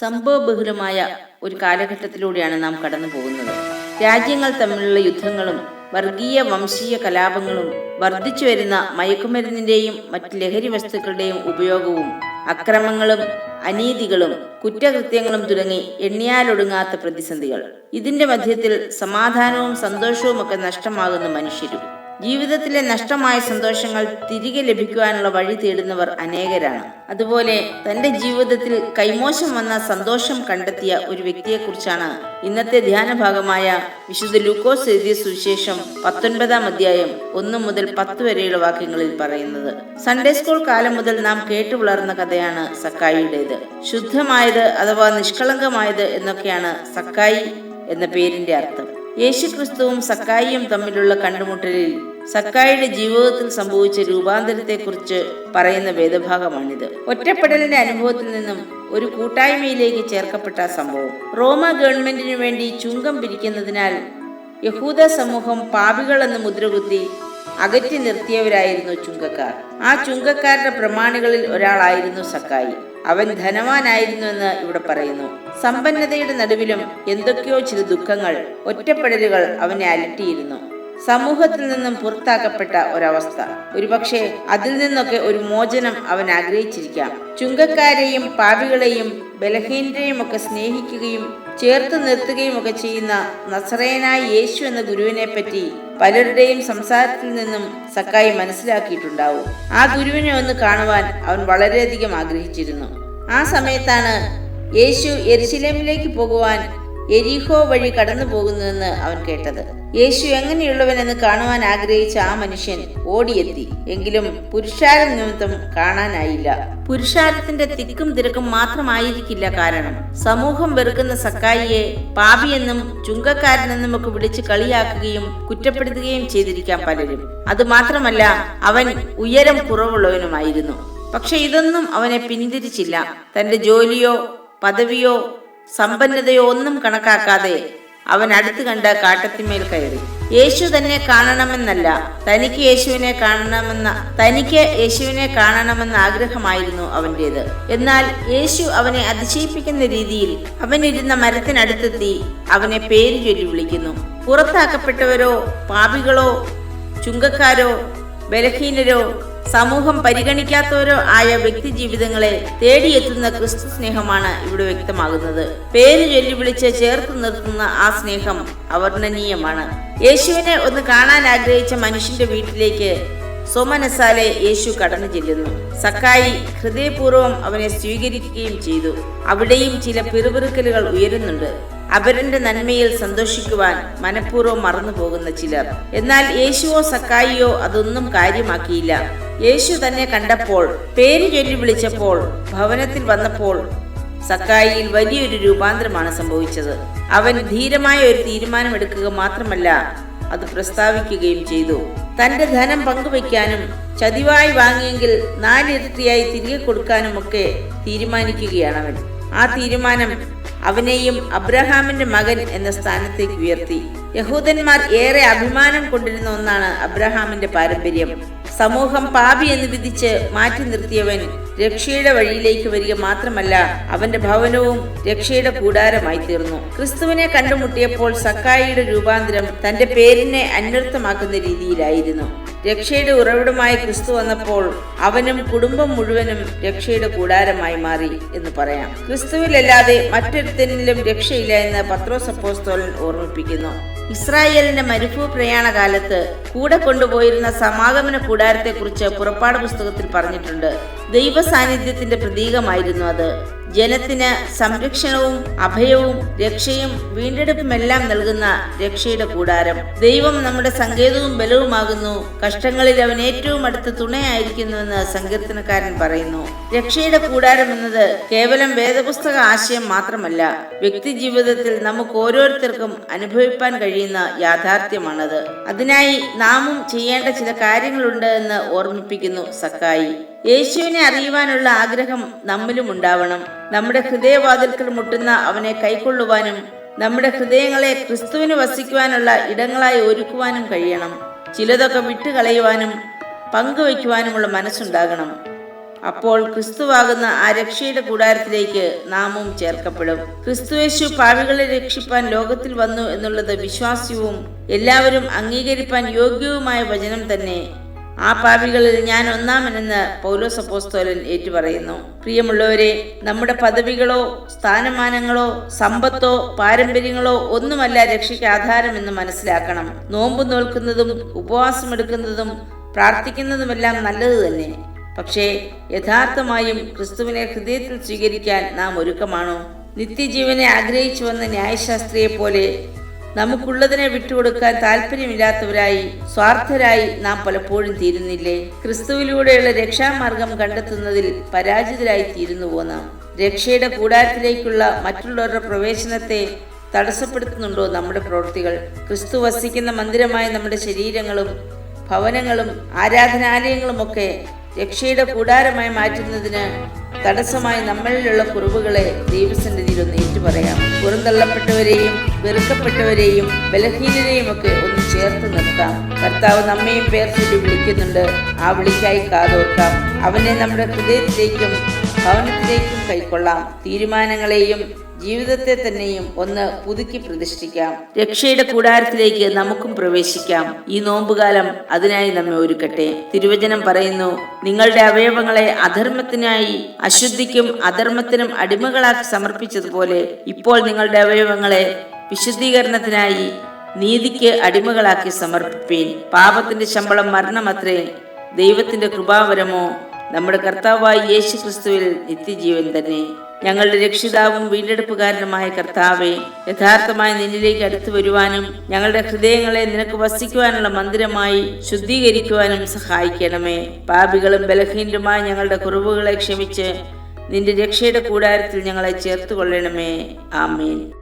സംഭവബഹുലമായ ഒരു കാലഘട്ടത്തിലൂടെയാണ് നാം കടന്നു പോകുന്നത്. രാജ്യങ്ങൾ തമ്മിലുള്ള യുദ്ധങ്ങളും വർഗീയ വംശീയ കലാപങ്ങളും വർദ്ധിച്ചു വരുന്ന മയക്കുമരുന്നിന്റെയും മറ്റ് ലഹരി വസ്തുക്കളുടെയും ഉപയോഗവും അക്രമങ്ങളും അനീതികളും കുറ്റകൃത്യങ്ങളും തുടങ്ങി എണ്ണിയാലൊടുങ്ങാത്ത പ്രതിസന്ധികൾ. ഇതിന്റെ മധ്യത്തിൽ സമാധാനവും സന്തോഷവും ഒക്കെ നഷ്ടമാകുന്ന മനുഷ്യരും ജീവിതത്തിലെ നഷ്ടമായ സന്തോഷങ്ങൾ തിരികെ ലഭിക്കുവാനുള്ള വഴി തേടുന്നവർ അനേകരാണ്. അതുപോലെ തന്റെ ജീവിതത്തിൽ കൈമോശം വന്ന സന്തോഷം കണ്ടെത്തിയ ഒരു വ്യക്തിയെക്കുറിച്ചാണ് ഇന്നത്തെ ധ്യാന ഭാഗമായ വിശുദ്ധ ലൂക്കോസ് എഴുതിയ സുവിശേഷം പത്തൊൻപതാം അധ്യായം ഒന്ന് മുതൽ പത്ത് വരെയുള്ള വാക്യങ്ങളിൽ പറയുന്നത്. സൺഡേ സ്കൂൾ കാലം മുതൽ നാം കേട്ടു വളർന്ന കഥയാണ് സക്കായിയുടേത്. ശുദ്ധമായത് അഥവാ നിഷ്കളങ്കമായത് എന്നൊക്കെയാണ് സക്കായി എന്ന പേരിന്റെ അർത്ഥം. യേശുക്രിസ്തുവും സക്കായിയും തമ്മിലുള്ള കണ്ടുമുട്ടലിൽ സക്കായിയുടെ ജീവിതത്തിൽ സംഭവിച്ച രൂപാന്തരത്തെക്കുറിച്ച് പറയുന്ന വേദഭാഗമാണിത്. ഒറ്റപ്പെടലിന്റെ അനുഭവത്തിൽ നിന്നും ഒരു കൂട്ടായ്മയിലേക്ക് ചേർക്കപ്പെട്ട സംഭവം. റോമ ഗവൺമെന്റിനു വേണ്ടി ചുങ്കം പിരിക്കുന്നതിനാൽ യഹൂദ സമൂഹം പാപികളെന്ന് മുദ്രകുത്തി അകറ്റി നിർത്തിയവരായിരുന്നു ചുങ്കക്കാർ. ആ ചുങ്കക്കാരുടെ പ്രമാണികളിൽ ഒരാളായിരുന്നു സക്കായി അവൻ ധനവാനായിരുന്നു എന്ന് ഇവിടെ പറയുന്നു. സമ്പന്നതയുടെ നടുവിലും എന്തൊക്കെയോ ചില ദുഃഖങ്ങൾ ഒറ്റപ്പെടലുകൾ അവനെ അലട്ടിയിരുന്നു. സമൂഹത്തിൽ നിന്നും പുറത്താക്കപ്പെട്ട ഒരവസ്ഥ. ഒരുപക്ഷെ അതിൽ നിന്നൊക്കെ ഒരു മോചനം അവൻ ആഗ്രഹിച്ചിരിക്കാം. ചുങ്കക്കാരെയും പാപികളെയും ബലഹീനരെയും ഒക്കെ സ്നേഹിക്കുകയും ചേർത്ത് നിർത്തുകയും ഒക്കെ ചെയ്യുന്ന നസറേനായ യേശു എന്ന ഗുരുവിനെ പറ്റി പലരുടെയും സംസാരത്തിൽ നിന്നും സക്കായി മനസ്സിലാക്കിയിട്ടുണ്ടാവും. ആ ഗുരുവിനെ ഒന്ന് കാണുവാൻ അവൻ വളരെയധികം ആഗ്രഹിച്ചിരുന്നു. ആ സമയത്താണ് യേശു എരിശിലേമിലേക്ക് പോകുവാൻ എരിഹോ വഴി കടന്നു പോകുന്നുവെന്ന് അവൻ കേട്ടത്. യേശു എങ്ങനെയുള്ളവനെന്ന് കാണുവാൻ ആഗ്രഹിച്ച ആ മനുഷ്യൻ ഓടിയെത്തി. എങ്കിലും പുരുഷാര നിമിത്തം കാണാനായില്ല. പുരുഷാരത്തിന്റെ തിക്കും തിരക്കും മാത്രമായിരിക്കില്ല കാരണം. സമൂഹം വെറുക്കുന്ന സക്കായിയെ പാപിയെന്നും ചുങ്കക്കാരനെന്നും ഒക്കെ വിളിച്ച് കളിയാക്കുകയും കുറ്റപ്പെടുത്തുകയും ചെയ്തിരിക്കാം പലരും. അത് മാത്രമല്ല അവൻ ഉയരം കുറവുള്ളവനുമായിരുന്നു. പക്ഷെ ഇതൊന്നും അവനെ പിന്തിരിച്ചില്ല. തന്റെ ജോലിയോ പദവിയോ സമ്പന്നതയോ ഒന്നും കണക്കാക്കാതെ അവൻ അടുത്തു കണ്ട കാട്ടത്തിന്മേൽ കയറി. യേശു തന്നെ കാണണമെന്നല്ല തനിക്ക് യേശുവിനെ കാണണമെന്ന തനിക്ക് യേശുവിനെ കാണണമെന്ന ആഗ്രഹമായിരുന്നു അവന്റേത് എന്നാൽ യേശു അവനെ അതിശയിപ്പിക്കുന്ന രീതിയിൽ അവൻ ഇരുന്ന മരത്തിനടുത്തെത്തി അവനെ പേര് ചൊല്ലി വിളിക്കുന്നു. പുറത്താക്കപ്പെട്ടവരോ പാപികളോ ചുങ്കക്കാരോ ബലഹീനരോ സമൂഹം പരിഗണിക്കാത്തവരോ ആയ വ്യക്തി ജീവിതങ്ങളെ തേടിയെത്തുന്ന ക്രിസ്തു സ്നേഹമാണ് ഇവിടെ വ്യക്തമാകുന്നത്. പേര് ചൊല്ലി ചേർത്ത് നിർത്തുന്ന ആ സ്നേഹം അവർണനീയമാണ്. യേശുവിനെ ഒന്ന് കാണാൻ ആഗ്രഹിച്ച മനുഷ്യന്റെ വീട്ടിലേക്ക് സോമനസാലെ യേശു കടന്നു ചെല്ലുന്നു. സക്കായി ഹൃദയപൂർവം അവനെ സ്വീകരിക്കുകയും ചെയ്തു. അവിടെയും ചില പിറുപിറുക്കലുകൾ ഉയരുന്നുണ്ട്. അപരന്റെ നന്മയിൽ സന്തോഷിക്കുവാൻ മനഃപൂർവം മറന്നു പോകുന്ന ചിലർ. എന്നാൽ യേശുവോ സക്കായിയോ അതൊന്നും കാര്യമാക്കിയില്ല. യേശു തന്നെ കണ്ടപ്പോൾ പേര് ചൊല്ലി വിളിച്ചപ്പോൾ ഭവനത്തിൽ വന്നപ്പോൾ സക്കായിയിൽ വലിയൊരു രൂപാന്തരമാണ് സംഭവിച്ചത്. അവൻ ധീരമായ ഒരു തീരുമാനമെടുക്കുക മാത്രമല്ല അത് പ്രസ്താവിക്കുകയും ചെയ്തു. തന്റെ ധനം പങ്കുവയ്ക്കാനും ചതിവായി വാങ്ങിയെങ്കിൽ നാലിരട്ടിയായി തിരികെ കൊടുക്കാനും ഒക്കെ തീരുമാനിക്കുകയാണ് അവൻ ആ തീരുമാനം അവനെയും അബ്രഹാമിന്റെ മകൻ എന്ന സ്ഥാനത്തേക്ക് ഉയർത്തി. യഹൂദന്മാർ ഏറെ അഭിമാനം കൊണ്ടിരുന്ന ഒന്നാണ് അബ്രഹാമിന്റെ പാരമ്പര്യം. സമൂഹം പാപി എന്ന് വിധിച്ച് മാറ്റി നിർത്തിയവൻ രക്ഷയുടെ വഴിയിലേക്ക് വരിക മാത്രമല്ല അവന്റെ ഭവനവും രക്ഷയുടെ കൂടാരമായി തീർന്നു. ക്രിസ്തുവിനെ കണ്ടുമുട്ടിയപ്പോൾ സക്കായിയുടെ രൂപാന്തരം തന്റെ പേരിനെ അന്വർത്ഥമാക്കുന്ന രീതിയിലായിരുന്നു. രക്ഷയുടെ ഉറവിടമായി ക്രിസ്തു വന്നപ്പോൾ അവനും കുടുംബം മുഴുവനും രക്ഷയുടെ കൂടാരമായി മാറി എന്ന് പറയാം. ക്രിസ്തുവിലല്ലാതെ മറ്റൊരുത്തനിലും രക്ഷയില്ല എന്ന് പത്രോസ് അപ്പോസ്തോലൻ ഓർമ്മിപ്പിക്കുന്നു. ഇസ്രായേലിന്റെ മരുഭൂ പ്രയാണ കാലത്ത് കൂടെ കൊണ്ടുപോയിരുന്ന സമാഗമന കൂടാരത്തെക്കുറിച്ച് പുറപ്പാട് പുസ്തകത്തിൽ പറഞ്ഞിട്ടുണ്ട്. ദൈവ സാന്നിധ്യത്തിന്റെ പ്രതീകമായിരുന്നു അത്. ജനത്തിന് സംരക്ഷണവും അഭയവും രക്ഷയും വീണ്ടെടുപ്പുമെല്ലാം നൽകുന്ന രക്ഷയുടെ കൂടാരം. ദൈവം നമ്മുടെ സങ്കേതവും ബലവുമാകുന്നു. കഷ്ടങ്ങളിൽ അവൻ ഏറ്റവും അടുത്ത തുണയായിരിക്കുന്നുവെന്ന് സങ്കീർത്തനക്കാരൻ പറയുന്നു. രക്ഷയുടെ കൂടാരം എന്നത് കേവലം വേദപുസ്തക ആശയം മാത്രമല്ല വ്യക്തി ജീവിതത്തിൽ നമുക്ക് ഓരോരുത്തർക്കും അനുഭവിപ്പാൻ കഴിയുന്ന യാഥാർത്ഥ്യമാണത്. അതിനായി നാമും ചെയ്യേണ്ട ചില കാര്യങ്ങളുണ്ട് എന്ന് ഓർമ്മിപ്പിക്കുന്നു സക്കായി യേശുവിനെ അറിയുവാനുള്ള ആഗ്രഹം നമ്മിലും ഉണ്ടാവണം. നമ്മുടെ ഹൃദയവാതിൽക്കൽ മുട്ടുന്ന അവനെ കൈക്കൊള്ളുവാനും നമ്മുടെ ഹൃദയങ്ങളെ ക്രിസ്തുവിന് വസിക്കുവാനുള്ള ഇടങ്ങളായി ഒരുക്കുവാനും കഴിയണം. ചിലതൊക്കെ വിട്ടുകളയുവാനും പങ്കുവയ്ക്കുവാനുമുള്ള മനസ്സുണ്ടാകണം. അപ്പോൾ ക്രിസ്തുവാകുന്ന ആ രക്ഷയുടെ കൂടാരത്തിലേക്ക് നാമും ചേർക്കപ്പെടും. ക്രിസ്തുയേശു പാവികളെ രക്ഷിപ്പാൻ ലോകത്തിൽ വന്നു എന്നുള്ളത് വിശ്വാസ്യവും എല്ലാവരും അംഗീകരിപ്പാൻ യോഗ്യവുമായ വചനം തന്നെ. ആ പാപികളിൽ ഞാൻ ഒന്നാമനെന്ന് പൗലോസ് അപ്പോസ്തോലൻ ഏറ്റുപറയുന്നു. പ്രിയമുള്ളവരെ നമ്മുടെ പദവികളോ സ്ഥാനമാനങ്ങളോ സമ്പത്തോ പാരമ്പര്യങ്ങളോ ഒന്നുമല്ല രക്ഷയ്ക്ക് ആധാരമെന്ന് മനസ്സിലാക്കണം. നോമ്പ് നോൽക്കുന്നതും ഉപവാസമെടുക്കുന്നതും പ്രാർത്ഥിക്കുന്നതുമെല്ലാം നല്ലത് തന്നെ. പക്ഷേ യഥാർത്ഥമായും ക്രിസ്തുവിനെ ഹൃദയത്തിൽ സ്വീകരിക്കാൻ നാം ഒരുക്കമാണോ? നിത്യജീവനെ ആഗ്രഹിച്ചു വന്ന ന്യായശാസ്ത്രിയെ പോലെ നമുക്കുള്ളതിനെ വിട്ടുകൊടുക്കാൻ താല്പര്യമില്ലാത്തവരായി സ്വാർത്ഥരായി നാം പലപ്പോഴും തീരുന്നില്ലേ? ക്രിസ്തുവിലൂടെയുള്ള രക്ഷാമാർഗം കണ്ടെത്തുന്നതിൽ പരാജിതരായി തീരുന്നുവോ നാം? രക്ഷയുടെ കൂടാരത്തിലേക്കുള്ള മറ്റുള്ളവരുടെ പ്രവേശനത്തെ തടസ്സപ്പെടുത്തുന്നുണ്ടോ നമ്മുടെ പ്രവൃത്തികൾ? ക്രിസ്തു വസിക്കുന്ന മന്ദിരമായ നമ്മുടെ ശരീരങ്ങളും ഭവനങ്ങളും ആരാധനാലയങ്ങളുമൊക്കെ രക്ഷയുടെ കൂടാരമായി മാറ്റുന്നതിന് തടസ്സമായി നമ്മളിലുള്ള കുറവുകളെ ദൈവസന്നിധിയിൽ ഒന്ന് പറയാം. പുറന്തള്ളപ്പെട്ടവരെയും വെറുക്കപ്പെട്ടവരെയും ബലഹീനരെയും ഒക്കെ ഒന്ന് ചേർത്ത് നിർത്താം. കർത്താവ് നമ്മയും പേർ ചൊല്ലി വിളിക്കുന്നുണ്ട്. ആ വിളിക്കായി കാതോർക്കാം. അവനെ നമ്മുടെ ഹൃദയത്തിലേക്കും ഭവനത്തിലേക്കും കൈക്കൊള്ളാം. തീരുമാനങ്ങളെയും ജീവിതത്തെ തന്നെയും ഒന്ന് പുതുക്കി പ്രതിഷ്ഠിക്കാം. രക്ഷയുടെ കൂടാരത്തിലേക്ക് നമുക്കും പ്രവേശിക്കാം. ഈ നോമ്പുകാലം അതിനായി നമ്മെ ഒരുക്കട്ടെ. തിരുവചനം പറയുന്നു നിങ്ങളുടെ അവയവങ്ങളെ അധർമ്മത്തിനായി അശുദ്ധിക്കും അധർമ്മത്തിനും അടിമകളാക്കി സമർപ്പിച്ചതുപോലെ ഇപ്പോൾ നിങ്ങളുടെ അവയവങ്ങളെ വിശുദ്ധീകരണത്തിനായി നീതിക്ക് അടിമകളാക്കി സമർപ്പിപ്പീൻ. പാപത്തിന്റെ ശമ്പളം മരണമത്രേ. ദൈവത്തിന്റെ കൃപാവരമോ നമ്മുടെ കർത്താവായി യേശു ക്രിസ്തുവിൽ നിത്യജീവൻ തന്നെ. ഞങ്ങളുടെ രക്ഷിതാവും വീണ്ടെടുപ്പുകാരനുമായ കർത്താവെ യഥാർത്ഥമായി നിന്നിലേക്ക് അടുത്തു വരുവാനും ഞങ്ങളുടെ ഹൃദയങ്ങളെ നിനക്ക് വസിക്കുവാനുള്ള മന്ദിരമായി ശുദ്ധീകരിക്കുവാനും സഹായിക്കണമേ. പാപികളും ബലഹീനരുമായ ഞങ്ങളുടെ കുറവുകളെ ക്ഷമിച്ച് നിന്റെ രക്ഷയുടെ കൂടാരത്തിൽ ഞങ്ങളെ ചേർത്തുകൊള്ളണമേ. ആമേൻ.